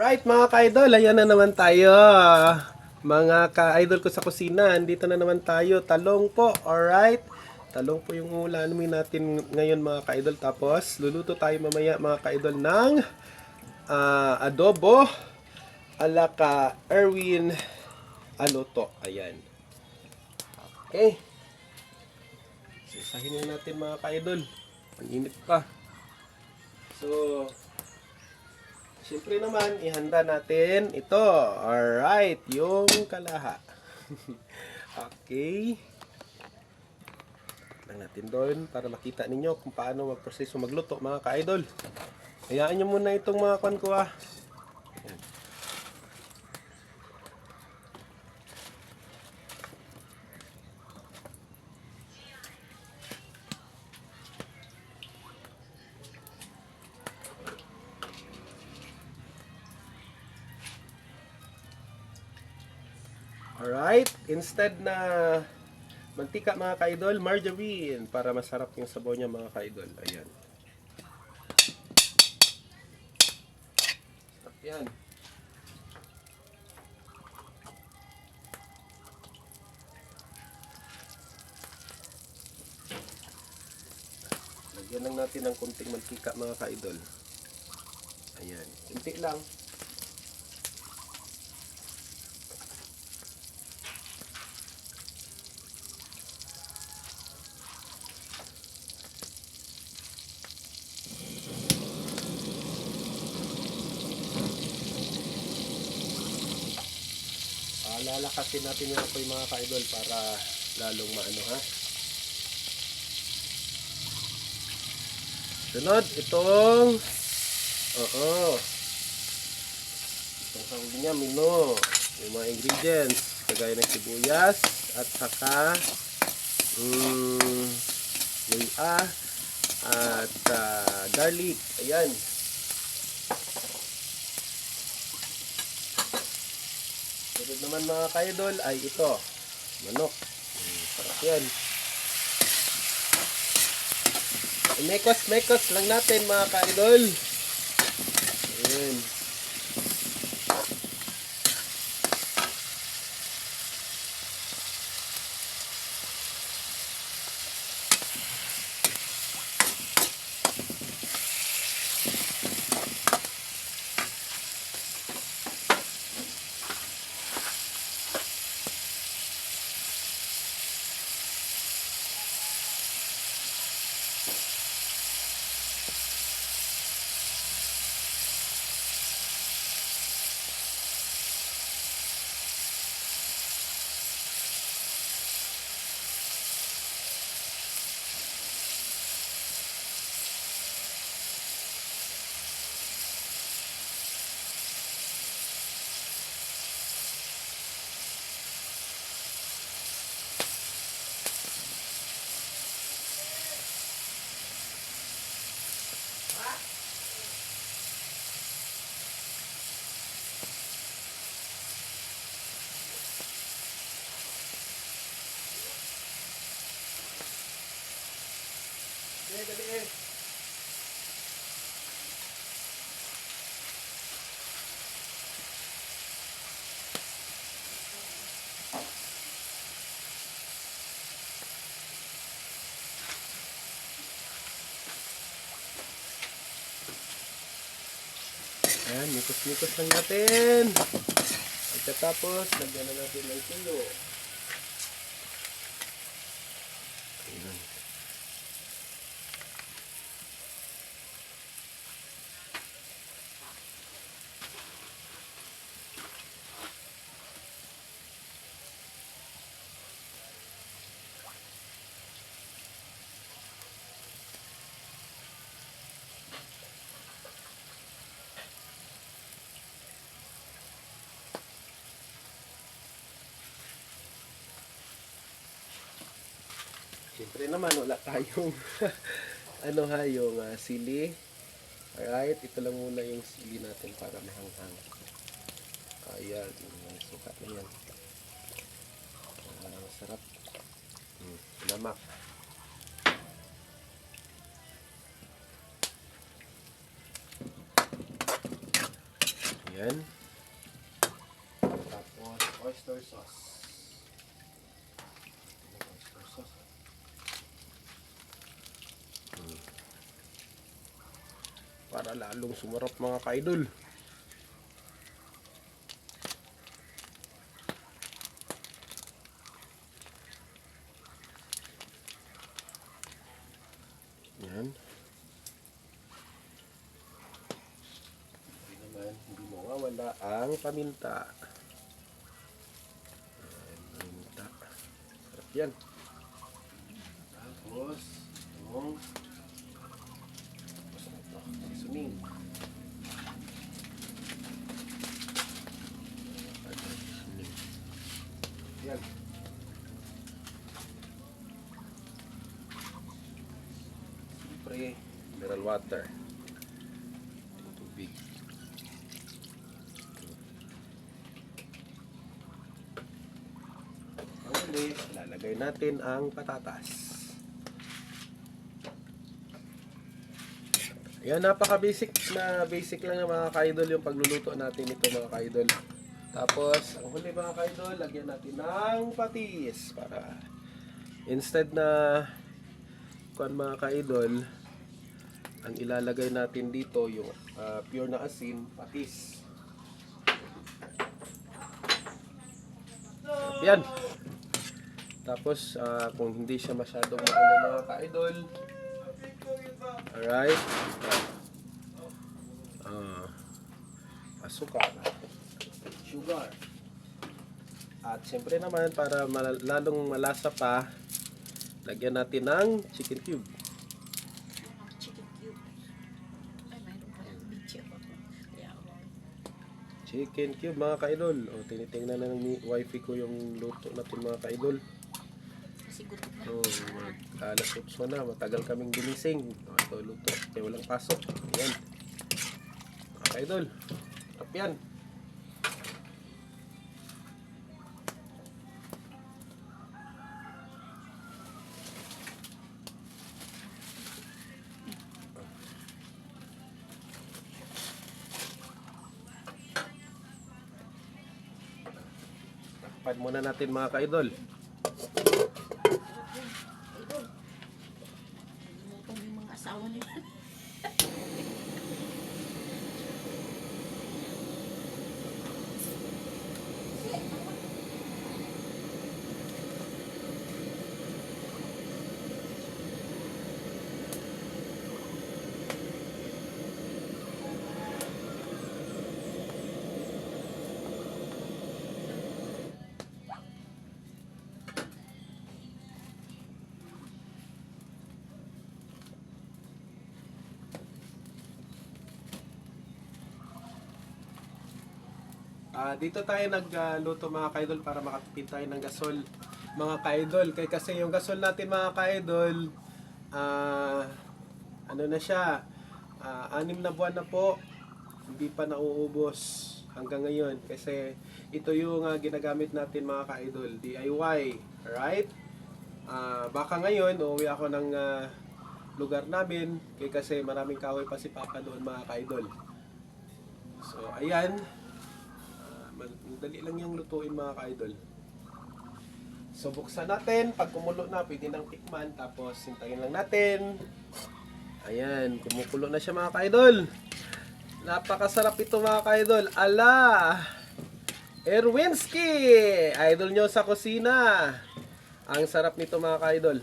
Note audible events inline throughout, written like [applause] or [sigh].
Right mga ka-idol, ayan na naman tayo. Mga ka-idol ko sa kusina, andito na naman tayo. Talong po, alright? Talong po yung ulamin natin ngayon mga ka-idol. Tapos, luluto tayo mamaya mga ka-idol ng ah, adobo ala ka Erwin Aloto. Ayan. Okay. Sisahin na natin mga ka-idol. Ang init pa. So, Siyempre naman, ihanda natin ito. Alright, yung kalaha. [laughs] okay. Lang natin doon para makita ninyo kung paano magproseso magluto mga ka-idol. Hayaan nyo muna itong mga kwan ko ah. Alright, instead na mantika mga ka-idol, margarine para masarap yung sabaw niya mga ka-idol. Ayan. Sarap yan. Lagyan lang natin ng kunting mantika mga ka-idol. Ayan, kunti lang. Lalakasin natin yung apoy mga ka-idol para lalong maano ha. Sunod, itong Oo. Itong tawag niya, mino. Yung mga ingredients, kagaya ng sibuyas at saka mm, luya at ah, garlic. Ayan. Sunod naman mga kaidol ay ito. Manok. Mm, sarap yan. Mekos-mekos lang natin mga kaidol. Ayan. Dali eh. Ayan, mikos-mikos lang natin. Pagkatapos, lagyan na natin ng tulo. Ayan. Siyempre naman, wala tayong [laughs] ano ha, yung ah, sili. Alright, ito lang muna yung sili natin para mahanghang. Ayan, yung sukat na yan. Ah, masarap. Hmm, namak. Ayan. Tapos, oyster sauce. Oyster sauce. Hmm. Para lalong sumarap mga ka-idol. Yan. Hindi naman, hindi mawawala ang paminta. Ayan, paminta. Sarap yan. Tapos, itong tapos na ito, seasoning. Seasoning. Yan. Siyempre, mineral water. Tubig. Huli, lalagay natin ang patatas. Yan, napaka-basic na basic lang ng mga kaidol yung pagluluto natin ito mga kaidol. Tapos, ang huli mga kaidol, lagyan natin ng patis para instead na kuan mga kaidol, ang ilalagay natin dito yung ah, pure na asin, patis. Yan. Tapos, ah, kung hindi siya masyadong maano mga ka-idol, alright, ah, asukar, sugar, at siyempre naman, para mal- lalong malasa pa, lagyan natin ng chicken cube. Chicken cube mga ka-idol. O, tinitingnan na ng wifi ko yung luto natin mga ka-idol. Na. So, mag alas 8 na, matagal kaming ginising. O, ito luto, kaya walang pasok. Ayan. Mga ka-idol, tap yan. Takpan muna natin mga ka-idol. Idol. Nalimutan yung mga asawa nila. [laughs] Ah, dito tayo nagluto mga kaidol para makatipid tayo ng gasol mga kaidol. Kaya kasi yung gasol natin mga kaidol, ah, ano na siya, ah, anim na buwan na po, hindi pa nauubos hanggang ngayon. Kasi ito yung ah, ginagamit natin mga kaidol, DIY. Alright? Ah, baka ngayon, uuwi ako ng ah, lugar namin, kaya kasi maraming kahoy pa si Papa doon mga kaidol. So, ayan. Madali lang yung lutuin mga ka-idol. So buksan natin, pag kumulo na, pwede nang tikman, tapos hintayin lang natin. Ayan, kumukulo na siya mga ka-idol. Napakasarap ito mga ka-idol. Ala! Erwinski! Idol nyo sa kusina. Ang sarap nito mga ka-idol.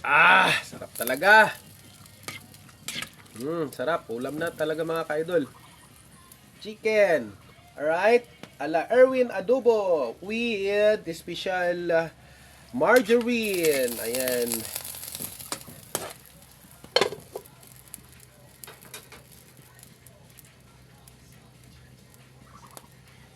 Ah, sarap talaga. Hmm, sarap. Ulam na talaga mga ka-idol. Chicken. Alright? Ala Erwin Adobo with special uh, margarine. Ayan.